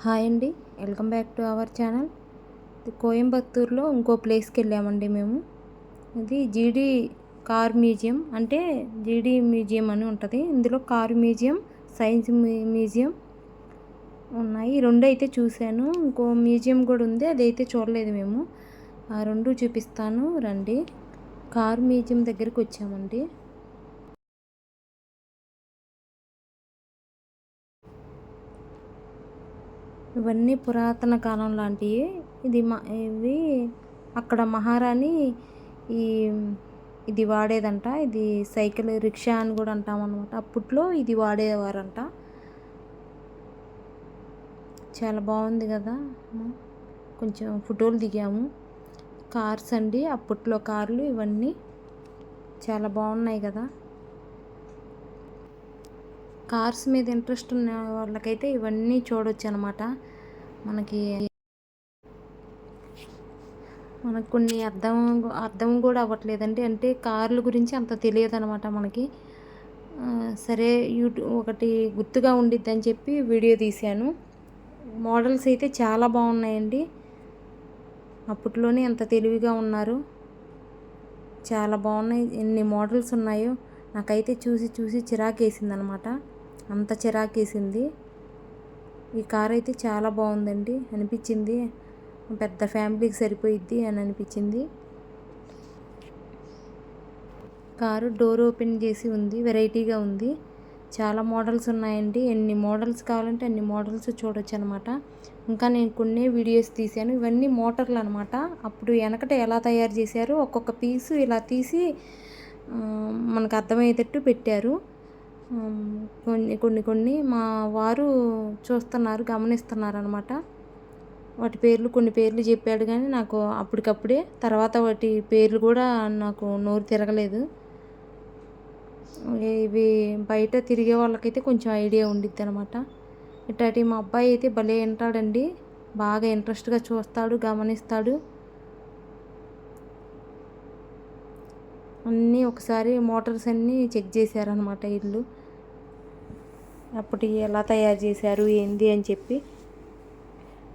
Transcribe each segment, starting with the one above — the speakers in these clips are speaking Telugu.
హాయ్ అండి. Welcome back to our channel. కోయంబత్తూరులో ఇంకో ప్లేస్కి వెళ్ళామండి మేము. ఇది జీడి కార్ మ్యూజియం అంటే జీడి మ్యూజియం అని ఉంటుంది. ఇందులో కార్ మ్యూజియం సైన్స్ మ్యూజియం ఉన్నాయి. రెండు అయితే చూశాను. ఇంకో మ్యూజియం కూడా ఉంది. అదైతే చూడలేదు మేము. ఆ రెండు చూపిస్తాను రండి. కార్ మ్యూజియం దగ్గరికి వచ్చామండి. ఇవన్నీ పురాతన కాలం లాంటివి ఇది మా ఇవి అక్కడ మహారాణి ఈ ఇది వాడేదంట. ఇది సైకిల్ రిక్షా అని కూడా అంటాం అనమాట అప్పట్లో ఇది వాడేవారంట. చాలా బాగుంది కదా. కొంచెం ఫోటోలు దిగాము. కార్స్ అండి. అప్పట్లో కార్లు ఇవన్నీ చాలా బాగున్నాయి కదా. కార్స్ మీద ఇంట్రెస్ట్ ఉన్న వాళ్ళకైతే ఇవన్నీ చూడొచ్చు అనమాట మనకి మనకు కొన్ని అర్థం అర్థం కూడా అవ్వట్లేదండి. అంటే కార్ల గురించి అంత తెలియదు అనమాట మనకి సరే యూట్యూబ్ ఒకటి గుర్తుగా ఉండిద్ది అని చెప్పి వీడియో తీశాను. మోడల్స్ అయితే చాలా బాగున్నాయండి. అప్పట్లోనే ఎంత తెలివిగా ఉన్నారు. చాలా బాగున్నాయి. ఎన్ని మోడల్స్ ఉన్నాయో నాకైతే చూసి చూసి చిరాకేసింది అనమాట అంత చిరాకేసింది. ఈ కార్ అయితే చాలా బాగుందండి. అనిపించింది. పెద్ద ఫ్యామిలీకి సరిపోయిద్ది అని అనిపించింది. కారు డోర్ ఓపెన్ చేసి ఉంది. వెరైటీగా ఉంది. చాలా మోడల్స్ ఉన్నాయండి. ఎన్ని మోడల్స్ కావాలంటే అన్ని మోడల్స్ చూడొచ్చు అనమాట ఇంకా నేను కొన్ని వీడియోస్ తీశాను. ఇవన్నీ మోటార్లు అనమాట. అప్పుడు వెనకట ఎలా తయారు చేశారు ఒక్కొక్క పీసు ఇలా తీసి మనకు అర్థమయ్యేటట్టు పెట్టారు. కొన్ని కొన్ని కొన్ని మా వారు చూస్తున్నారు గమనిస్తున్నారు అనమాట వాటి పేర్లు కొన్ని పేర్లు చెప్పాడు కానీ నాకు అప్పటికప్పుడే తర్వాత వాటి పేర్లు కూడా నాకు నోరు తిరగలేదు. ఇవి బయట తిరిగే వాళ్ళకైతే కొంచెం ఐడియా ఉండిద్ది అనమాట ఇట్లాంటి మా అబ్బాయి అయితే భలే వింటాడండి బాగా ఇంట్రెస్ట్గా చూస్తాడు గమనిస్తాడు. అన్నీ ఒకసారి మోటార్స్ అన్నీ చెక్ చేశారనమాట ఇల్లు. అప్పుడు ఎలా తయారు చేశారు ఏంది అని చెప్పి.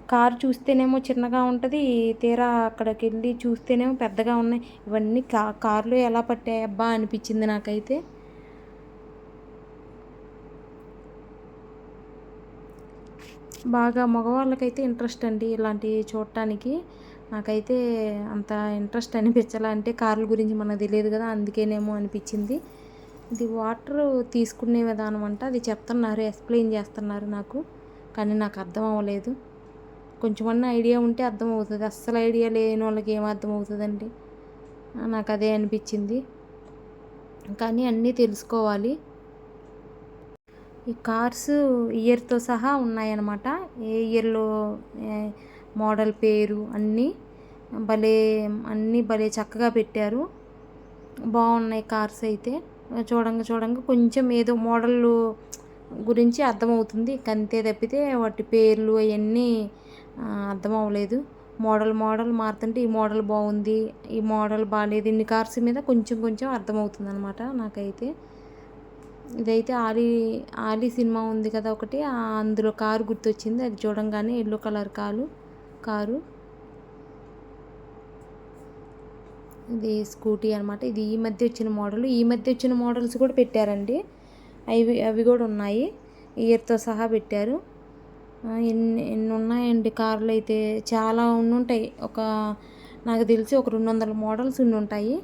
కారు చూస్తేనేమో చిన్నగా ఉంటుంది తీరా అక్కడికి వెళ్ళి చూస్తేనేమో పెద్దగా ఉన్నాయి. ఇవన్నీ కా కార్లు ఎలా పట్టాయి అబ్బా అనిపించింది నాకైతే. బాగా మగవాళ్ళకైతే ఇంట్రెస్ట్ అండి ఇలాంటివి చూడటానికి. నాకైతే అంత ఇంట్రెస్ట్ అనిపించాలంటే కార్ల గురించి మనకు తెలియదు కదా అందుకేనేమో అనిపించింది. ఇది వాటర్ తీసుకునే విధానం అంట. అది చెప్తున్నారు ఎక్స్ప్లెయిన్ చేస్తున్నారు నాకు. కానీ నాకు అర్థం అవ్వలేదు. కొంచెమన్నా ఐడియా ఉంటే అర్థం అవుతుంది. అస్సలు ఐడియా లేని వాళ్ళకి ఏం అర్థం అవుతుందండి? నాకు అదే అనిపించింది. కానీ అన్నీ తెలుసుకోవాలి. ఈ కార్స్ ఇయర్తో సహా ఉన్నాయన్నమాట. ఏ ఇయర్లో మోడల్ పేరు అన్నీ భలే అన్నీ భలే చక్కగా పెట్టారు. బాగున్నాయి కార్స్ అయితే. చూడంగా చూడంగా కొంచెం ఏదో మోడల్ గురించి అర్థమవుతుంది. కంతే తప్పితే వాటి పేర్లు అవన్నీ అర్థం అవ్వలేదు మోడల్ మోడల్ మారుతుంటే ఈ మోడల్ బాగుంది ఈ మోడల్ బాగాలేదు ఇన్ని కార్స్ మీద కొంచెం కొంచెం అర్థమవుతుంది అనమాట నాకైతే. ఇదైతే ఆలీ ఆలీ సినిమా ఉంది కదా ఒకటి అందులో కారు గుర్తొచ్చింది. అది చూడంగానే ఎల్లో కలర్ కారు కారు. ఇది స్కూటీ అనమాట ఇది ఈ మధ్య వచ్చిన మోడల్. ఈ మధ్య వచ్చిన మోడల్స్ కూడా పెట్టారండి. అవి అవి కూడా ఉన్నాయి. ఇయర్తో సహా పెట్టారు. ఎన్ని ఎన్ని ఉన్నాయండి కార్లు అయితే? చాలా ఉంటాయి ఒక నాకు తెలిసి ఒక రెండు వందల మోడల్స్ ఉండి ఉంటాయి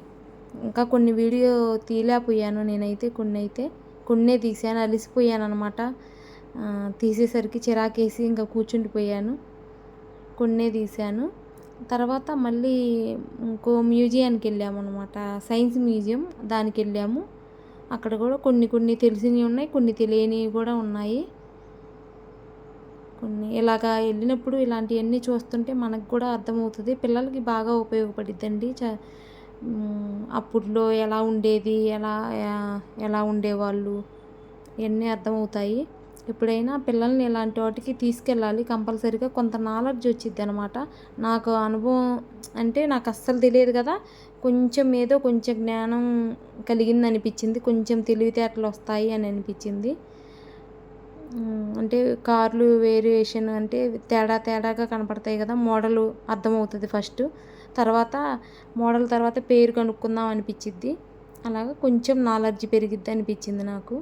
ఇంకా కొన్ని వీడియో తీయలేకపోయాను నేనైతే కొన్ని అయితే కొన్నే తీసాను అలిసిపోయాను అనమాట తీసేసరికి చిరాకేసి ఇంకా కూర్చుండిపోయాను. కొన్నే తీశాను. తర్వాత మళ్ళీ ఇంకో మ్యూజియానికి వెళ్ళాము అనమాట సైన్స్ మ్యూజియం దానికి వెళ్ళాము. అక్కడ కూడా కొన్ని కొన్ని తెలిసినవి ఉన్నాయి కొన్ని తెలియనివి కూడా ఉన్నాయి. కొన్ని ఇలాగా వెళ్ళినప్పుడు ఇలాంటివన్నీ చూస్తుంటే మనకు కూడా అర్థమవుతుంది. పిల్లలకి బాగా ఉపయోగపడిద్దండి. చ అప్పట్లో ఎలా ఉండేది ఎలా ఎలా ఉండేవాళ్ళు ఇవన్నీ అర్థమవుతాయి. ఎప్పుడైనా పిల్లల్ని ఇలాంటి వాటికి తీసుకెళ్ళాలి కంపల్సరీగా కొంత నాలెడ్జ్ వచ్చింది అనమాట నాకు అనుభవం అంటే నాకు అస్సలు తెలియదు కదా. కొంచెం ఏదో కొంచెం జ్ఞానం కలిగింది అనిపించింది. కొంచెం తెలివితేటలు వస్తాయి అని అనిపించింది. అంటే కార్లు వేరియేషన్ అంటే తేడా తేడాగా కనపడతాయి కదా. మోడల్ అర్థమవుతుంది ఫస్ట్. తర్వాత మోడల్ తర్వాత పేరు కనుక్కుందాం అనిపించిద్ది. అలాగా కొంచెం నాలెడ్జ్ పెరిగిద్ది అనిపించింది నాకు.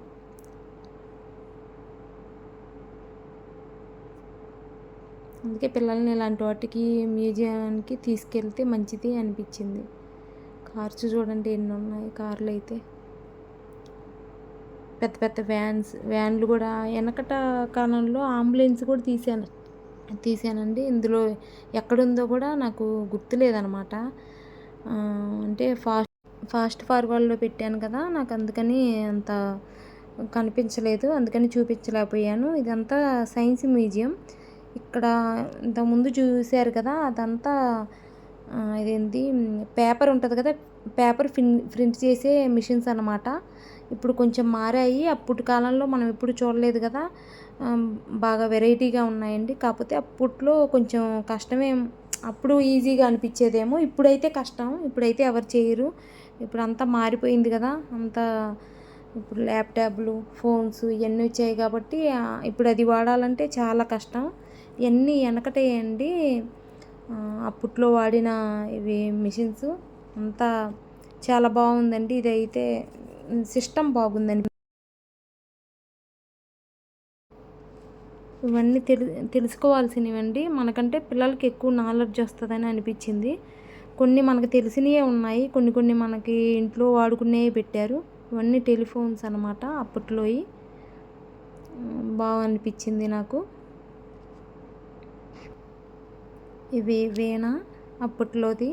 అందుకే పిల్లల్ని ఇలాంటి వాటికి మ్యూజియానికి తీసుకెళ్తే మంచిది అనిపించింది. కార్స్ చూడండి ఎన్ని ఉన్నాయి కార్లు అయితే. పెద్ద పెద్ద వ్యాన్స్ వ్యాన్లు కూడా వెనకట కాలంలో అంబులెన్స్ కూడా తీసాను తీసానండి ఇందులో ఎక్కడుందో కూడా నాకు గుర్తులేదనమాట అంటే ఫాస్ట్ ఫాస్ట్ ఫార్వర్డ్లో పెట్టాను కదా నాకు అందుకని అంత కనిపించలేదు అందుకని చూపించలేకపోయాను. ఇదంతా సైన్స్ మ్యూజియం. ఇక్కడ ఇంతకుముందు చూశారు కదా అదంతా ఇదేంటి పేపర్ ఉంటుంది కదా పేపర్ ఫిన్ ప్రింట్ చేసే మిషన్స్ అనమాట ఇప్పుడు కొంచెం మారాయి. అప్పటి కాలంలో మనం ఎప్పుడు చూడలేదు కదా బాగా వెరైటీగా ఉన్నాయండి. కాకపోతే అప్పట్లో కొంచెం కష్టమే అప్పుడు ఈజీగా అనిపించేదేమో. ఇప్పుడైతే కష్టం. ఇప్పుడైతే ఎవరు చేయరు. ఇప్పుడు అంతా మారిపోయింది కదా అంతా ఇప్పుడు ల్యాప్టాప్లు ఫోన్స్ ఇవన్నీ వచ్చాయి కాబట్టి ఇప్పుడు అది వాడాలంటే చాలా కష్టం. ఇవన్నీ వెనకటేయండి అప్పట్లో వాడిన ఇవి మిషన్స్ అంతా చాలా బాగుందండి. ఇదైతే సిస్టమ్ బాగుందండి. ఇవన్నీ తెలు తెలుసుకోవాల్సినవండి. మనకంటే పిల్లలకి ఎక్కువ నాలెడ్జ్ వస్తుందని అనిపించింది. కొన్ని మనకు తెలిసినవే ఉన్నాయి. కొన్ని కొన్ని మనకి ఇంట్లో వాడుకునేవి పెట్టారు. ఇవన్నీ టెలిఫోన్స్ అనమాట అప్పట్లోవి బాగా అనిపించింది నాకు. ఇవి వీణ అప్పట్లోది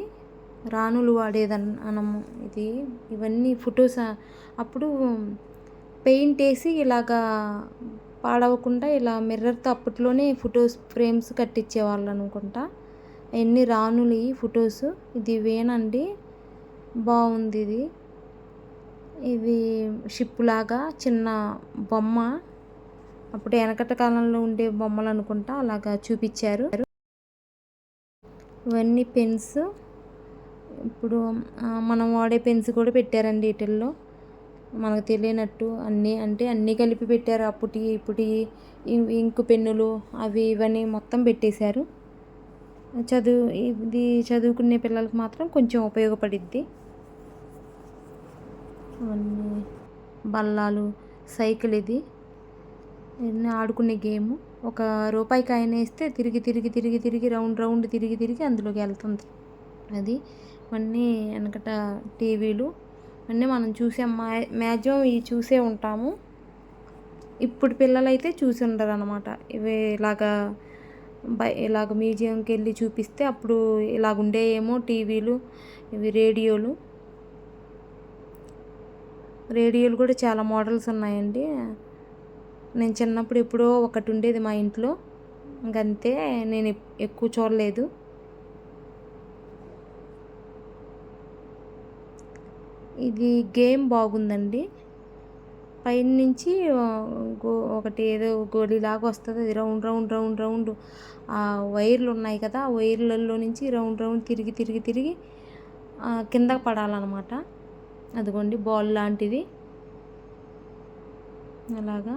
రాణులు వాడేదన్ అనము ఇది ఇవన్నీ ఫొటోస్? అప్పుడు పెయింట్ వేసి ఇలాగా పాడవకుండా ఇలా మిర్రర్తో అప్పట్లోనే ఫొటోస్ ఫ్రేమ్స్ కట్టించేవాళ్ళు అనుకుంటా. ఎన్ని రాణులు ఈ ఫొటోస్? ఇది వేనండి బాగుంది ఇది. ఇది షిప్ లాగా చిన్న బొమ్మ. అప్పుడు వెనకట కాలంలో ఉండే బొమ్మలు అనుకుంటా అలాగా చూపించారు ఇవన్నీ పెన్స్. ఇప్పుడు మనం వాడే పెన్స్ కూడా పెట్టారండి వీటిల్లో మనకు తెలియనట్టు అన్నీ అంటే అన్నీ కలిపి పెట్టారు. అప్పటి ఇప్పటి ఇంకు పెన్నులు అవి ఇవన్నీ మొత్తం పెట్టేశారు. చదువు ఇది చదువుకునే పిల్లలకి మాత్రం కొంచెం ఉపయోగపడిద్ది. అవన్నీ బల్లాలు సైకిల్ ఇది. ఆడుకునే గేమ్. ఒక రూపాయి కాయన వేస్తే తిరిగి తిరిగి తిరిగి తిరిగి రౌండ్ రౌండ్ తిరిగి తిరిగి అందులోకి వెళ్తుంది. అది ఇవన్నీ వెనకట టీవీలు అన్నీ మనం చూసే మా మ్యాక్సిమం ఇవి చూసే ఉంటాము. ఇప్పుడు పిల్లలైతే చూసి ఉండరు అనమాట ఇవి ఇలాగా బై ఇలాగ మ్యూజియంకి వెళ్ళి చూపిస్తే అప్పుడు ఇలాగ ఉండేయేమో టీవీలు ఇవి రేడియోలు. రేడియోలు కూడా చాలా మోడల్స్ ఉన్నాయండి. నేను చిన్నప్పుడు ఎప్పుడో ఒకటి ఉండేది మా ఇంట్లో. ఇంకంతే నేను ఎక్కువ చూడలేదు. ఇది గేమ్ బాగుందండి. పైన నుంచి గో ఒకటి ఏదో గోళీలాగా వస్తుంది. అది రౌండ్ రౌండ్ రౌండ్ రౌండ్. ఆ వైర్లు ఉన్నాయి కదా ఆ వైర్లలో నుంచి రౌండ్ రౌండ్ తిరిగి తిరిగి తిరిగి కింద పడాలన్నమాట. అదిగోండి బాల్ లాంటిది. అలాగా.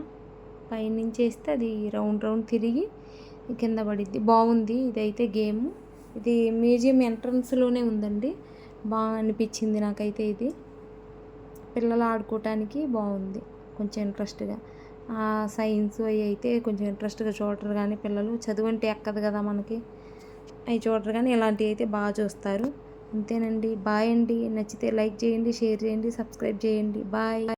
పైనుంచి వేస్తే అది రౌండ్ రౌండ్ తిరిగి కింద పడిద్ది. బాగుంది. ఇదైతే గేమ్. ఇది మ్యూజియం ఎంట్రన్స్లోనే ఉందండి. బాగా అనిపించింది నాకైతే ఇది. పిల్లలు ఆడుకోవటానికి బాగుంది. కొంచెం ఇంట్రెస్ట్గా. సైన్స్ అవి అయితే కొంచెం ఇంట్రెస్ట్గా చూడరు కానీ పిల్లలు. చదువు అంటే ఎక్కదు కదా మనకి. అవి చూడరు కానీ ఇలాంటివి అయితే బాగా చూస్తారు. అంతేనండి. బాయ్ అండి. నచ్చితే లైక్ చేయండి షేర్ చేయండి సబ్స్క్రైబ్ చేయండి. బాయ్.